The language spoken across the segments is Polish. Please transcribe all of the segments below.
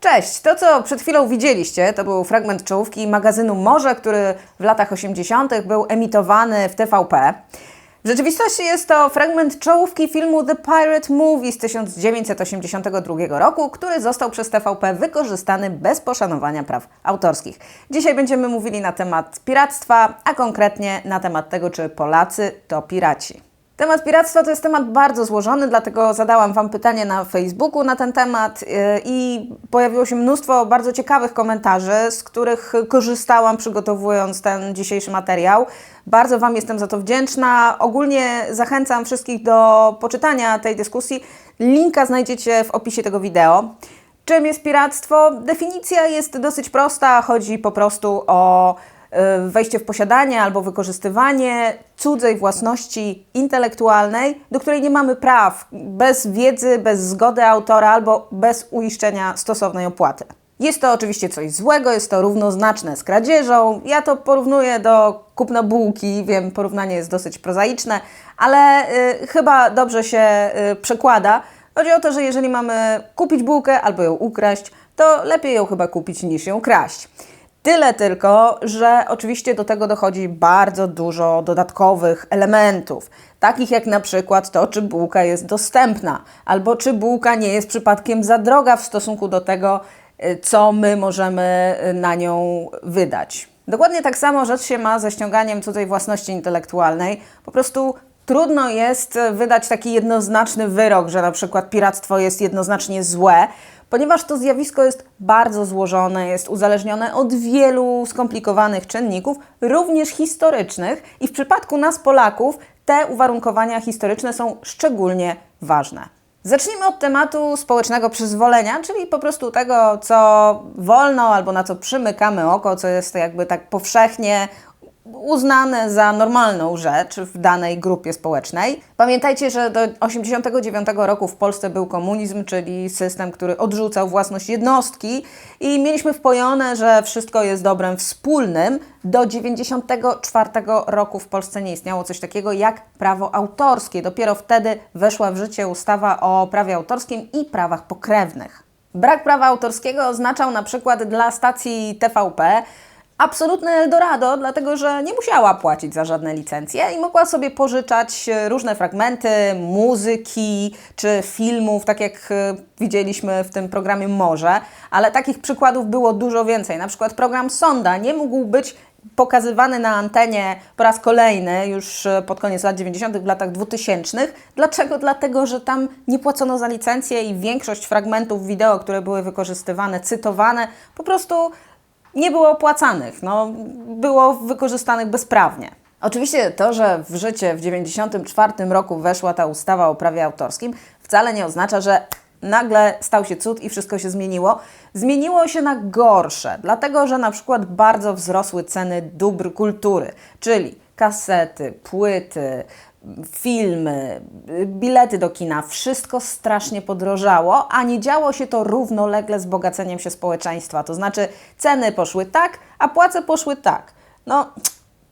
Cześć! To, co przed chwilą widzieliście, to był fragment czołówki magazynu Morze, który w latach 80. był emitowany w TVP. W rzeczywistości jest to fragment czołówki filmu The Pirate Movie z 1982 roku, który został przez TVP wykorzystany bez poszanowania praw autorskich. Dzisiaj będziemy mówili na temat piractwa, a konkretnie na temat tego, czy Polacy to piraci. Temat piractwa to jest temat bardzo złożony, dlatego zadałam Wam pytanie na Facebooku na ten temat yy, i pojawiło się mnóstwo bardzo ciekawych komentarzy, z których korzystałam przygotowując ten dzisiejszy materiał. Bardzo Wam jestem za to wdzięczna. Ogólnie zachęcam wszystkich do poczytania tej dyskusji. Linka znajdziecie w opisie tego wideo. Czym jest piractwo? Definicja jest dosyć prosta. Chodzi po prostu o y, wejście w posiadanie albo wykorzystywanie cudzej własności intelektualnej, do której nie mamy praw, bez wiedzy, bez zgody autora albo bez uiszczenia stosownej opłaty. Jest to oczywiście coś złego, jest to równoznaczne z kradzieżą. Ja to porównuję do kupna bułki, wiem, porównanie jest dosyć prozaiczne, ale y, chyba dobrze się y, przekłada. Chodzi o to, że jeżeli mamy kupić bułkę albo ją ukraść, to lepiej ją chyba kupić niż ją kraść. Tyle tylko, że oczywiście do tego dochodzi bardzo dużo dodatkowych elementów, takich jak na przykład to, czy bułka jest dostępna, albo czy bułka nie jest przypadkiem za droga w stosunku do tego, y, co my możemy y, na nią wydać. Dokładnie tak samo rzecz się ma ze ściąganiem cudzej własności intelektualnej. Po prostu trudno jest wydać taki jednoznaczny wyrok, że na przykład piractwo jest jednoznacznie złe, ponieważ to zjawisko jest bardzo złożone, jest uzależnione od wielu skomplikowanych czynników, również historycznych, i w przypadku nas, Polaków, te uwarunkowania historyczne są szczególnie ważne. Zacznijmy od tematu społecznego przyzwolenia, czyli po prostu tego, co wolno albo na co przymykamy oko, co jest jakby tak powszechnie uznane za normalną rzecz w danej grupie społecznej. Pamiętajcie, że do 1989 roku w Polsce był komunizm, czyli system, który odrzucał własność jednostki i mieliśmy wpojone, że wszystko jest dobrem wspólnym. Do 1994 roku w Polsce nie istniało coś takiego jak prawo autorskie. Dopiero wtedy weszła w życie ustawa o prawie autorskim i prawach pokrewnych. Brak prawa autorskiego oznaczał na przykład dla stacji TVP absolutne Eldorado, dlatego że nie musiała płacić za żadne licencje i mogła sobie pożyczać e, różne fragmenty muzyki czy filmów, tak jak e, widzieliśmy w tym programie Morze, ale takich przykładów było dużo więcej. Na przykład program Sonda nie mógł być pokazywany na antenie po raz kolejny już e, pod koniec lat 90., w latach 2000. Dlaczego? Dlatego, że tam nie płacono za licencję i większość fragmentów wideo, które były wykorzystywane, cytowane, po prostu nie było opłacanych, no, było wykorzystanych bezprawnie. Oczywiście to, że w życie w 1994 roku weszła ta ustawa o prawie autorskim, wcale nie oznacza, że nagle stał się cud i wszystko się zmieniło. Zmieniło się na gorsze, dlatego że na przykład bardzo wzrosły ceny dóbr kultury, czyli kasety, płyty, filmy, bilety do kina, wszystko strasznie podrożało, a nie działo się to równolegle z bogaceniem się społeczeństwa. To znaczy ceny poszły tak, a płace poszły tak. No,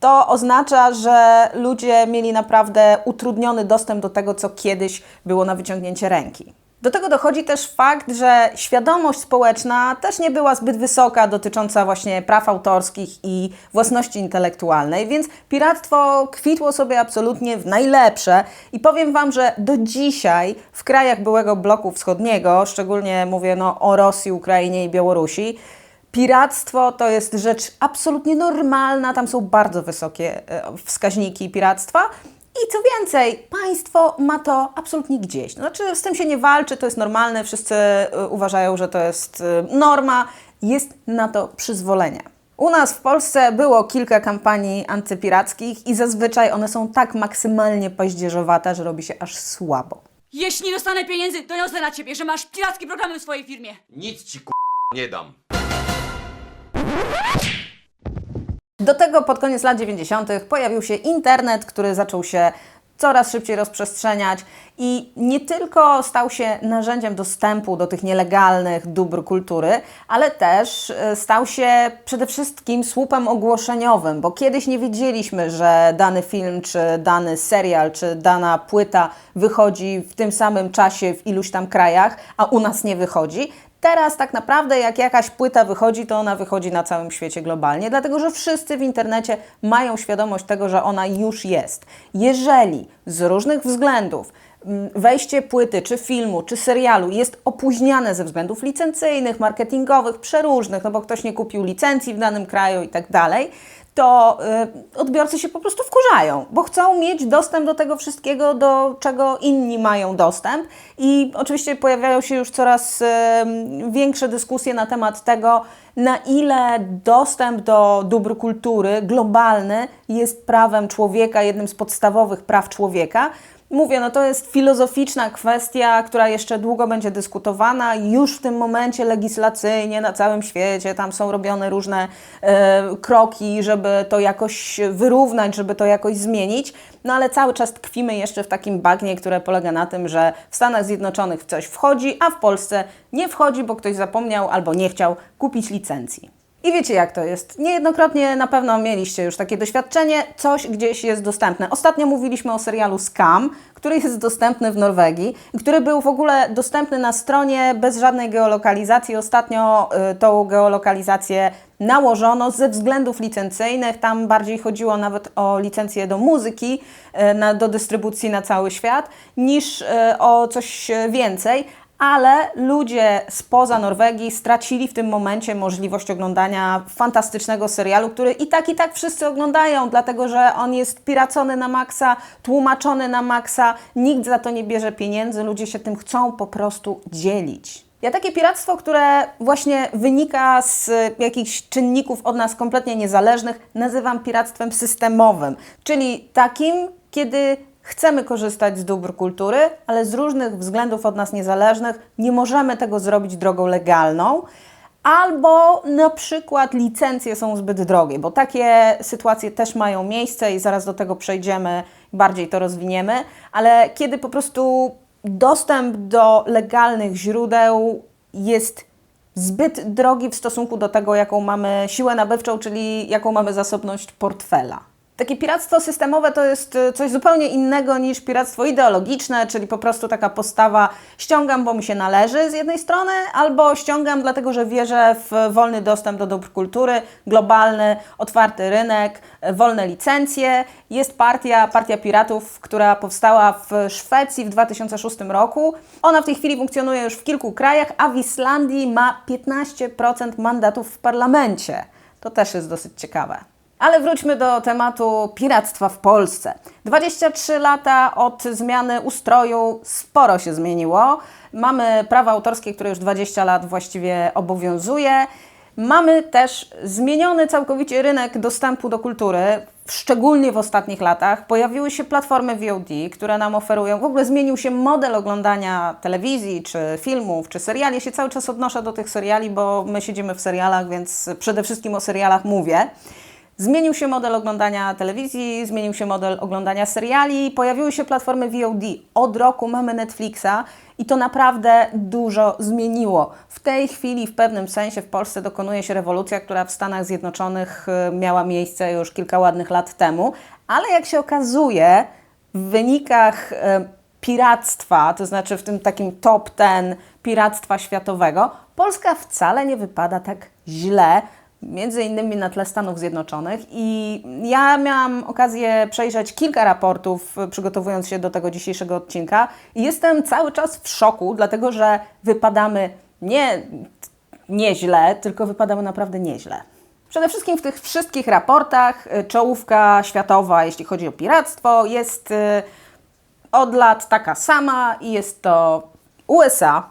to oznacza, że ludzie mieli naprawdę utrudniony dostęp do tego, co kiedyś było na wyciągnięcie ręki. Do tego dochodzi też fakt, że świadomość społeczna też nie była zbyt wysoka dotycząca właśnie praw autorskich i własności intelektualnej, więc piractwo kwitło sobie absolutnie w najlepsze i powiem Wam, że do dzisiaj w krajach byłego bloku wschodniego, szczególnie mówię no, o Rosji, Ukrainie i Białorusi, Piractwo to jest rzecz absolutnie normalna, tam są bardzo wysokie e, wskaźniki piractwa. I co więcej, państwo ma to absolutnie gdzieś. To znaczy, z tym się nie walczy, to jest normalne, wszyscy y, uważają, że to jest y, norma, jest na to przyzwolenie. U nas w Polsce było kilka kampanii antypirackich i zazwyczaj one są tak maksymalnie paździerzowate, że robi się aż słabo. Jeśli nie dostanę pieniędzy, doniosę na ciebie, że masz pirackie programy w swojej firmie. Nic ci k nie dam. Do tego pod koniec lat 90. pojawił się internet, który zaczął się coraz szybciej rozprzestrzeniać i nie tylko stał się narzędziem dostępu do tych nielegalnych dóbr kultury, ale też e, stał się przede wszystkim słupem ogłoszeniowym, bo kiedyś nie wiedzieliśmy, że dany film, czy dany serial, czy dana płyta wychodzi w tym samym czasie w iluś tam krajach, a u nas nie wychodzi. Teraz tak naprawdę jak jakaś płyta wychodzi, to ona wychodzi na całym świecie globalnie, dlatego że wszyscy w internecie mają świadomość tego, że ona już jest. Jeżeli z różnych względów mm, wejście płyty, czy filmu, czy serialu jest opóźniane ze względów licencyjnych, marketingowych, przeróżnych, no bo ktoś nie kupił licencji w danym kraju i tak dalej, to y, odbiorcy się po prostu wkurzają, bo chcą mieć dostęp do tego wszystkiego, do czego inni mają dostęp. I oczywiście pojawiają się już coraz y, większe dyskusje na temat tego, na ile dostęp do dóbr kultury globalny jest prawem człowieka, jednym z podstawowych praw człowieka. Mówię, no to jest filozoficzna kwestia, która jeszcze długo będzie dyskutowana. Już w tym momencie legislacyjnie na całym świecie tam są robione różne e, kroki, żeby to jakoś wyrównać, żeby to jakoś zmienić. No ale cały czas tkwimy jeszcze w takim bagnie, które polega na tym, że w Stanach Zjednoczonych coś wchodzi, a w Polsce nie wchodzi, bo ktoś zapomniał albo nie chciał kupić licencji. I wiecie jak to jest. Niejednokrotnie na pewno mieliście już takie doświadczenie, coś gdzieś jest dostępne. Ostatnio mówiliśmy o serialu Scam, który jest dostępny w Norwegii, który był w ogóle dostępny na stronie bez żadnej geolokalizacji. Ostatnio y, tą geolokalizację nałożono ze względów licencyjnych. Tam bardziej chodziło nawet o licencję do muzyki, y, na, do dystrybucji na cały świat, niż y, o coś więcej ale ludzie spoza Norwegii stracili w tym momencie możliwość oglądania fantastycznego serialu, który i tak, i tak wszyscy oglądają, dlatego że on jest piracony na maksa, tłumaczony na maksa, nikt za to nie bierze pieniędzy, ludzie się tym chcą po prostu dzielić. Ja takie piractwo, które właśnie wynika z jakichś czynników od nas kompletnie niezależnych, nazywam piractwem systemowym, czyli takim, kiedy chcemy korzystać z dóbr kultury, ale z różnych względów od nas niezależnych nie możemy tego zrobić drogą legalną. Albo na przykład licencje są zbyt drogie, bo takie sytuacje też mają miejsce i zaraz do tego przejdziemy, bardziej to rozwiniemy, ale kiedy po prostu dostęp do legalnych źródeł jest zbyt drogi w stosunku do tego, jaką mamy siłę nabywczą, czyli jaką mamy zasobność portfela. Takie piractwo systemowe to jest y, coś zupełnie innego niż piractwo ideologiczne, czyli po prostu taka postawa ściągam, bo mi się należy z jednej strony, albo ściągam dlatego, że wierzę w wolny dostęp do dóbr kultury, globalny, otwarty rynek, y, wolne licencje. Jest partia, partia piratów, która powstała w Szwecji w 2006 roku. Ona w tej chwili funkcjonuje już w kilku krajach, a w Islandii ma 15% mandatów w parlamencie. To też jest dosyć ciekawe. Ale wróćmy do tematu piractwa w Polsce. 23 lata od zmiany ustroju sporo się zmieniło. Mamy prawo autorskie, które już 20 lat właściwie obowiązuje. Mamy też zmieniony całkowicie rynek dostępu do kultury, szczególnie w ostatnich latach. Pojawiły się platformy VOD, które nam oferują, w ogóle zmienił się model oglądania telewizji, czy filmów, czy seriali. Ja się cały czas odnoszę do tych seriali, bo my siedzimy w serialach, więc przede wszystkim o serialach mówię. Zmienił się model oglądania telewizji, zmienił się model oglądania seriali, pojawiły się platformy VOD. Od roku mamy Netflixa i to naprawdę dużo zmieniło. W tej chwili, w pewnym sensie, w Polsce dokonuje się rewolucja, która w Stanach Zjednoczonych y, miała miejsce już kilka ładnych lat temu, ale jak się okazuje, w wynikach y, piractwa, to znaczy w tym takim top ten piractwa światowego, Polska wcale nie wypada tak źle między innymi na tle Stanów Zjednoczonych. I ja miałam okazję przejrzeć kilka raportów, y, przygotowując się do tego dzisiejszego odcinka, i jestem cały czas w szoku, dlatego że wypadamy nie nieźle, tylko wypadamy naprawdę nieźle. Przede wszystkim w tych wszystkich raportach y, czołówka światowa, jeśli chodzi o piractwo, jest y, od lat taka sama i jest to USA,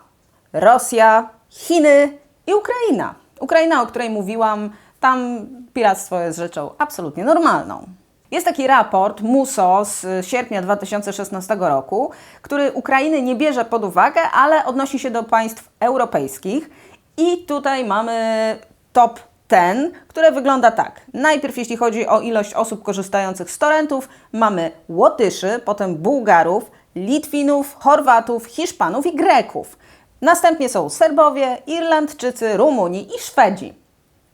Rosja, Chiny i Ukraina. Ukraina, o której mówiłam, tam piractwo jest rzeczą absolutnie normalną. Jest taki raport MUSO z sierpnia 2016 roku, który Ukrainy nie bierze pod uwagę, ale odnosi się do państw europejskich. I tutaj mamy top 10, które wygląda tak. Najpierw jeśli chodzi o ilość osób korzystających z torrentów, mamy Łotyszy, potem Bułgarów, Litwinów, Chorwatów, Hiszpanów i Greków. Następnie są Serbowie, Irlandczycy, Rumuni i Szwedzi.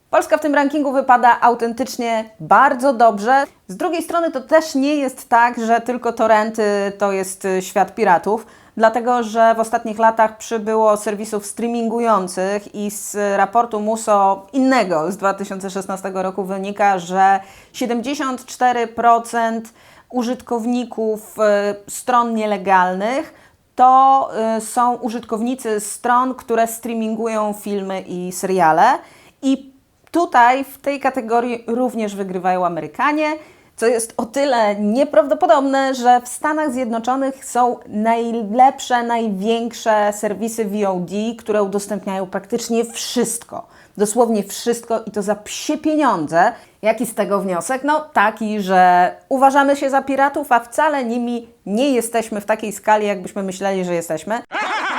Polska w tym rankingu wypada autentycznie bardzo dobrze. Z drugiej strony to też nie jest tak, że tylko torrenty to jest y, świat piratów, dlatego że w ostatnich latach przybyło serwisów streamingujących i z raportu MUSO innego z 2016 roku wynika, że 74% użytkowników e, stron nielegalnych to e, są użytkownicy stron, które streamingują filmy i seriale. I tutaj w tej kategorii również wygrywają Amerykanie, co jest o tyle nieprawdopodobne, że w Stanach Zjednoczonych są najlepsze, największe serwisy VOD, które udostępniają praktycznie wszystko. Dosłownie wszystko i to za psie pieniądze. Jaki z tego wniosek? No taki, że uważamy się za piratów, a wcale nimi nie jesteśmy w takiej skali, jakbyśmy myśleli, że jesteśmy.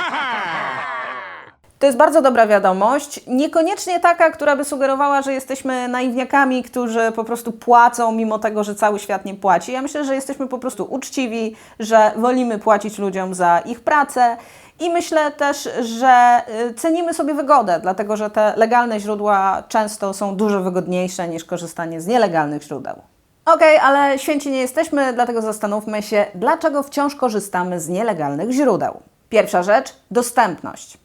To jest bardzo dobra wiadomość. Niekoniecznie taka, która by sugerowała, że jesteśmy naiwniakami, którzy po prostu płacą, mimo tego, że cały świat nie płaci. Ja myślę, że jesteśmy po prostu uczciwi, że wolimy płacić ludziom za ich pracę. I myślę też, że y, cenimy sobie wygodę, dlatego że te legalne źródła często są dużo wygodniejsze niż korzystanie z nielegalnych źródeł. Okej, ale święci nie jesteśmy, dlatego zastanówmy się, dlaczego wciąż korzystamy z nielegalnych źródeł. Pierwsza rzecz dostępność.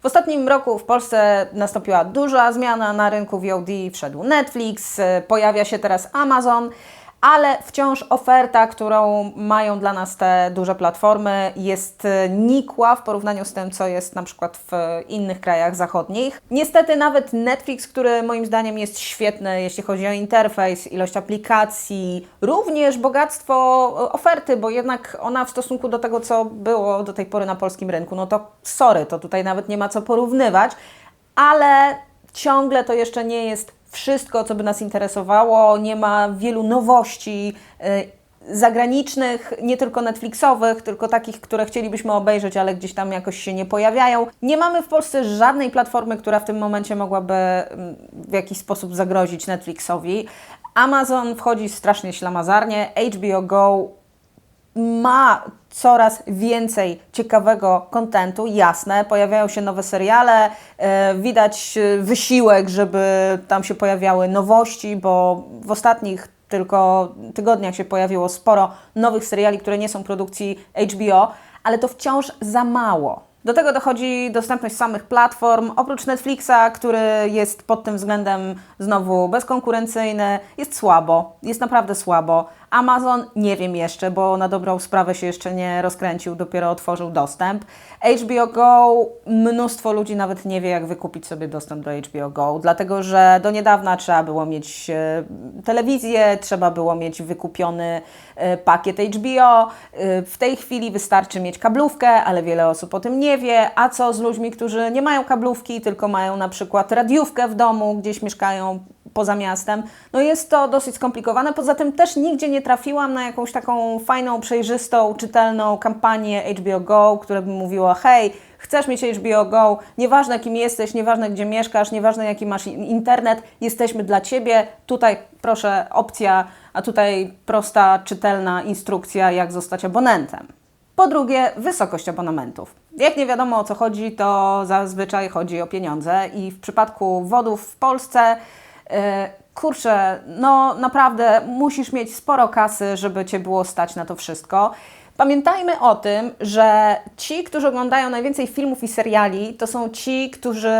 W ostatnim roku w Polsce nastąpiła duża zmiana na rynku VOD, wszedł Netflix, y, pojawia się teraz Amazon, ale wciąż oferta, którą mają dla nas te duże platformy, jest y, nikła w porównaniu z tym, co jest na przykład w innych krajach zachodnich. Niestety nawet Netflix, który moim zdaniem jest świetny, jeśli chodzi o interfejs, ilość aplikacji, również bogactwo y, oferty, bo jednak ona w stosunku do tego, co było do tej pory na polskim rynku, no to sorry, to tutaj nawet nie ma co porównywać, ale ciągle to jeszcze nie jest wszystko, co by nas interesowało. Nie ma wielu nowości y, zagranicznych, nie tylko Netflixowych, tylko takich, które chcielibyśmy obejrzeć, ale gdzieś tam jakoś się nie pojawiają. Nie mamy w Polsce żadnej platformy, która w tym momencie mogłaby mm, w jakiś sposób zagrozić Netflixowi. Amazon wchodzi strasznie ślamazarnie, HBO Go ma coraz więcej ciekawego kontentu, jasne, pojawiają się nowe seriale, e, widać e, wysiłek, żeby tam się pojawiały nowości, bo w ostatnich tylko tygodniach się pojawiło sporo nowych seriali, które nie są produkcji HBO, ale to wciąż za mało. Do tego dochodzi dostępność samych platform. Oprócz Netflixa, który jest pod tym względem znowu bezkonkurencyjny, jest słabo, jest naprawdę słabo. Amazon nie wiem jeszcze, bo na dobrą sprawę się jeszcze nie rozkręcił, dopiero otworzył dostęp. HBO Go, mnóstwo ludzi nawet nie wie, jak wykupić sobie dostęp do HBO Go, dlatego że do niedawna trzeba było mieć e, telewizję, trzeba było mieć wykupiony e, pakiet HBO. E, w tej chwili wystarczy mieć kablówkę, ale wiele osób o tym nie wie. A co z ludźmi, którzy nie mają kablówki, tylko mają na przykład radiówkę w domu, gdzieś mieszkają poza miastem. No jest to dosyć skomplikowane. Poza tym też nigdzie nie trafiłam na jakąś taką fajną, przejrzystą, czytelną kampanię HBO Go, które by mówiło: hej, chcesz mieć HBO Go, nieważne kim jesteś, nieważne gdzie mieszkasz, nieważne jaki masz in- internet, jesteśmy dla Ciebie. Tutaj proszę opcja, a tutaj prosta, czytelna instrukcja, jak zostać abonentem. Po drugie, wysokość abonamentów. Jak nie wiadomo o co chodzi, to zazwyczaj chodzi o pieniądze i w przypadku wodów w Polsce kurczę, no naprawdę musisz mieć sporo kasy, żeby cię było stać na to wszystko. Pamiętajmy o tym, że ci, którzy oglądają najwięcej filmów i seriali, to są ci, którzy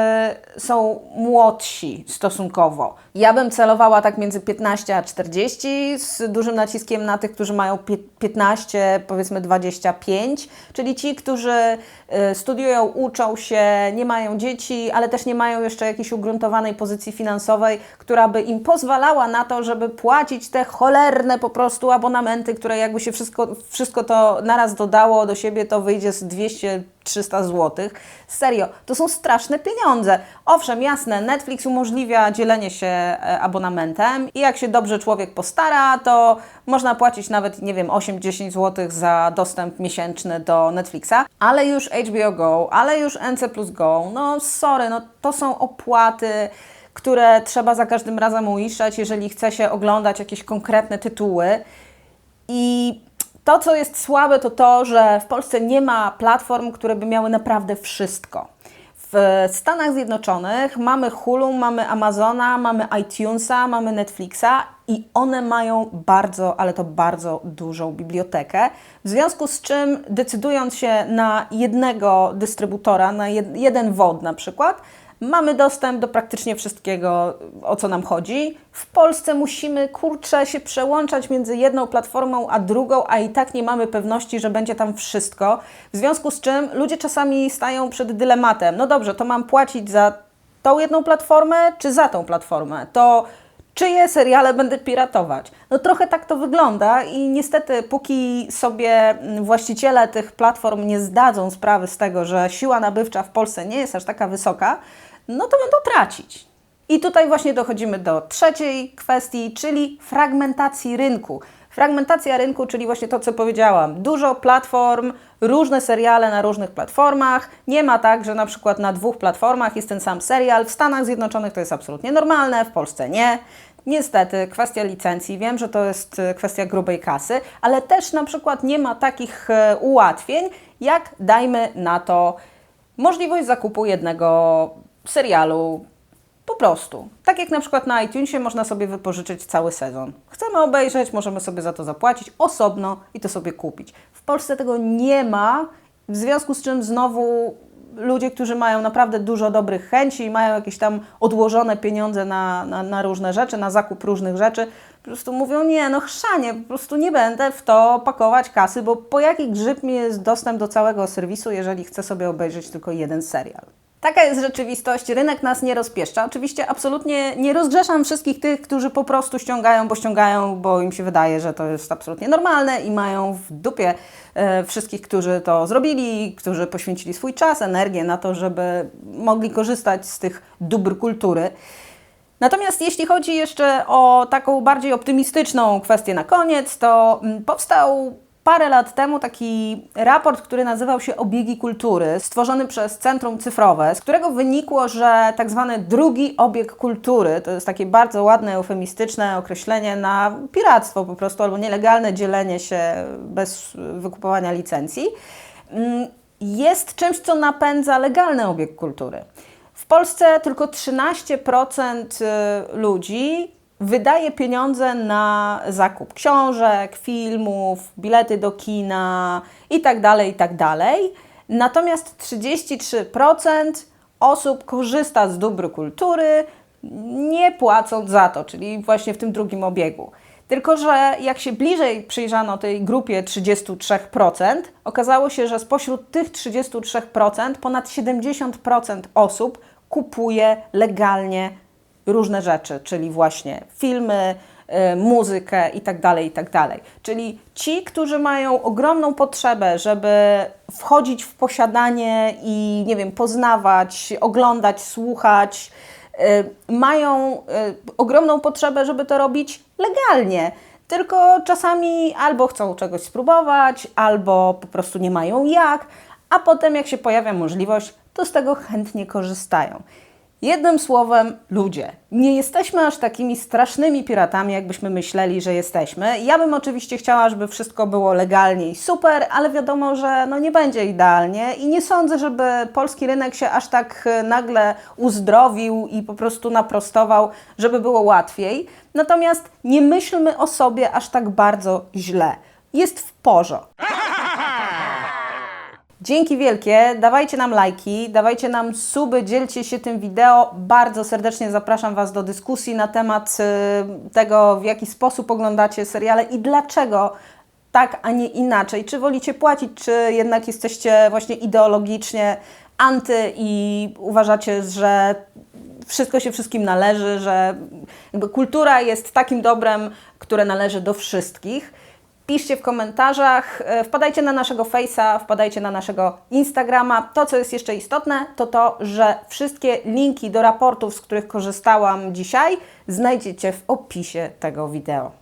są młodsi stosunkowo. Ja bym celowała tak między 15 a 40, z dużym naciskiem na tych, którzy mają pie- 15, powiedzmy 25, czyli ci, którzy y, studiują, uczą się, nie mają dzieci, ale też nie mają jeszcze jakiejś ugruntowanej pozycji finansowej, która by im pozwalała na to, żeby płacić te cholerne po prostu abonamenty, które jakby się wszystko, wszystko to naraz dodało do siebie, to wyjdzie z 200 300 zł. Serio, to są straszne pieniądze. Owszem, jasne, Netflix umożliwia dzielenie się e, abonamentem i jak się dobrze człowiek postara, to można płacić nawet, nie wiem, 8-10 zł za dostęp miesięczny do Netflixa, ale już HBO Go, ale już NC Plus Go, no sorry, no to są opłaty które trzeba za każdym razem uiszczać, jeżeli chce się oglądać jakieś konkretne tytuły. I to, co jest słabe, to to, że w Polsce nie ma platform, które by miały naprawdę wszystko. W Stanach Zjednoczonych mamy Hulu, mamy Amazona, mamy iTunesa, mamy Netflixa i one mają bardzo, ale to bardzo dużą bibliotekę. W związku z czym, decydując się na jednego dystrybutora, na jed, jeden WOD na przykład, mamy dostęp do praktycznie wszystkiego, o co nam chodzi. W Polsce musimy, kurczę, się przełączać między jedną platformą a drugą, a i tak nie mamy pewności, że będzie tam wszystko. W związku z czym ludzie czasami stają przed dylematem. No dobrze, to mam płacić za tą jedną platformę, czy za tą platformę? To czyje seriale będę piratować? No trochę tak to wygląda i niestety póki sobie właściciele tych platform nie zdadzą sprawy z tego, że siła nabywcza w Polsce nie jest aż taka wysoka, no to będą tracić. I tutaj właśnie dochodzimy do trzeciej kwestii, czyli fragmentacji rynku. Fragmentacja rynku, czyli właśnie to, co powiedziałam. Dużo platform, różne seriale na różnych platformach. Nie ma tak, że na przykład na dwóch platformach jest ten sam serial. W Stanach Zjednoczonych to jest absolutnie normalne, w Polsce nie. Niestety, kwestia licencji, wiem, że to jest e, kwestia grubej kasy, ale też na przykład nie ma takich e, ułatwień, jak dajmy na to możliwość zakupu jednego serialu po prostu. Tak jak na przykład na iTunesie można sobie wypożyczyć cały sezon. Chcemy obejrzeć, możemy sobie za to zapłacić osobno i to sobie kupić. W Polsce tego nie ma, w związku z czym znowu ludzie, którzy mają naprawdę dużo dobrych chęci i mają jakieś tam odłożone pieniądze na, na, na różne rzeczy, na zakup różnych rzeczy, po prostu mówią, nie, no chrzanie, po prostu nie będę w to pakować kasy, bo po jaki grzyb mi jest dostęp do całego serwisu, jeżeli chcę sobie obejrzeć tylko jeden serial. Taka jest rzeczywistość, rynek nas nie rozpieszcza. Oczywiście absolutnie nie rozgrzeszam wszystkich tych, którzy po prostu ściągają, bo ściągają, bo im się wydaje, że to jest absolutnie normalne i mają w dupie e, wszystkich, którzy to zrobili, którzy poświęcili swój czas, energię na to, żeby mogli korzystać z tych dóbr kultury. Natomiast jeśli chodzi jeszcze o taką bardziej optymistyczną kwestię na koniec, to mm, powstał parę lat temu taki raport, który nazywał się Obiegi Kultury, stworzony przez Centrum Cyfrowe, z którego wynikło, że tak zwany drugi obieg kultury, to jest takie bardzo ładne, eufemistyczne określenie na piractwo po prostu, albo nielegalne dzielenie się bez wykupowania licencji, mm, jest czymś, co napędza legalny obieg kultury. W Polsce tylko 13% y, ludzi wydaje pieniądze na zakup książek, filmów, bilety do kina itd., itd. Natomiast 33% osób korzysta z dóbr kultury, nie płacąc za to, czyli właśnie w tym drugim obiegu. Tylko, że jak się bliżej przyjrzano tej grupie 33%, okazało się, że spośród tych 33% ponad 70% osób kupuje legalnie różne rzeczy, czyli właśnie filmy, y, muzykę itd., itd. Czyli ci, którzy mają ogromną potrzebę, żeby wchodzić w posiadanie i, nie wiem, poznawać, oglądać, słuchać, y, mają y, ogromną potrzebę, żeby to robić legalnie. Tylko czasami albo chcą czegoś spróbować, albo po prostu nie mają jak, a potem jak się pojawia możliwość, to z tego chętnie korzystają. Jednym słowem, ludzie, nie jesteśmy aż takimi strasznymi piratami, jakbyśmy myśleli, że jesteśmy. Ja bym oczywiście chciała, żeby wszystko było legalnie i super, ale wiadomo, że no nie będzie idealnie i nie sądzę, żeby polski rynek się aż tak e, nagle uzdrowił i po prostu naprostował, żeby było łatwiej. Natomiast nie myślmy o sobie aż tak bardzo źle. Jest w porządku. Dzięki wielkie, dawajcie nam lajki, dawajcie nam suby, dzielcie się tym wideo. Bardzo serdecznie zapraszam Was do dyskusji na temat y, tego, w jaki sposób oglądacie seriale i dlaczego tak, a nie inaczej. Czy wolicie płacić, czy jednak jesteście właśnie ideologicznie anty i uważacie, że wszystko się wszystkim należy, że kultura jest takim dobrem, które należy do wszystkich. Piszcie w komentarzach, e, wpadajcie na naszego Face'a, wpadajcie na naszego Instagrama. To, co jest jeszcze istotne, to to, że wszystkie linki do raportów, z których korzystałam dzisiaj, znajdziecie w opisie tego wideo.